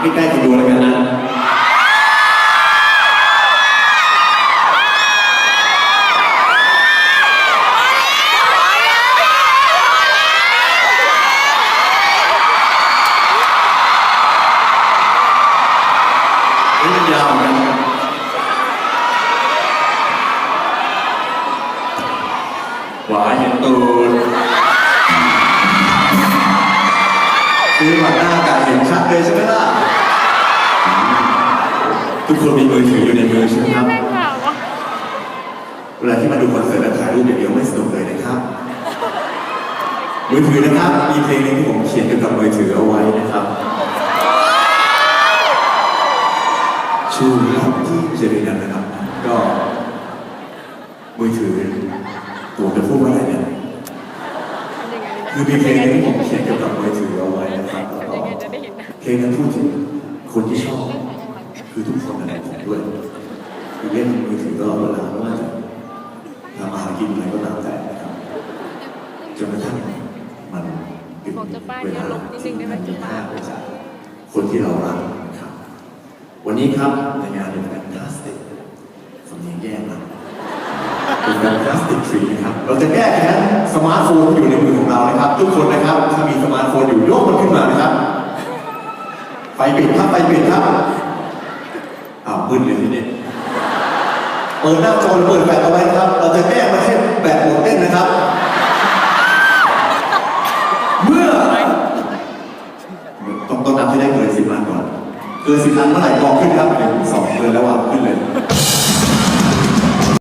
ใกล้ๆคนดูแล้วกันนะยวเหมือนกัหวานเห็นตูนซื้อมาหน้ากัาเห็นชัดเลยใช่ไหมล่ะ ทุกคนมีมือถืออยู่ในมือใช่ไหมครับแม่งข่าวอะเวลาที่มาดูคอนเสิร์ตและถ่ายรูปอย่างเดียวไม่สนุกเลยนะครับ มือถือนะครับ มีเพลงหนึงที่ผมเขียนเกี่ยวกับมือถือเอาไว้นะครับชื่อครับที่เจริญนันนะครับ ก็ มือถือตัวจะพูดว่าอะไรเนี่ย คือมีเพลงหนึงที่ผมเขียนเกี่ยวกับมือถือเอาไว้นะครับแล้วก็ยังไงจะได้เห็นนะเพลงนั้นพูดถึงคนที่ชอบ คือทุกคนในผมด้วยคือเล่นมือถือตลอดเวลาไม่ว่าจะทำอาหารกินอะไรก็ตามแต่นะครับจนกระทั่งมันถึงบอกเจ้าป้าเวลาอย่าลงนิดนึงได้ไหมที่มีค่าไปจากคนที่เรารักนะครับ วันนี้ครับในงานเป็นแฟนตาสติกสำเนียงแย่มากเป็นแฟนตาสติกทรีนะครับ เราจะแก้แค้นสมาร์ทโฟนที่อยู่ในมือของเรานะครับ ทุกคนนะครับถ้ามีสมาร์ทโฟนอยู่ยกมันขึ้นมานะครับไฟปิดครับไฟปิดครับ อ้าวมืดเลยทีนี้เปิดหน้าจอเปิดแบบเอาไว้นะครับ เราจะแก้มาให้แบบหมดเล่นนะครับ เมื่อต้องต้องนับให้ได้เกินสิบล้านก่อน เกินสิบล้านเมื่อไหร่บอกขึ้นครับ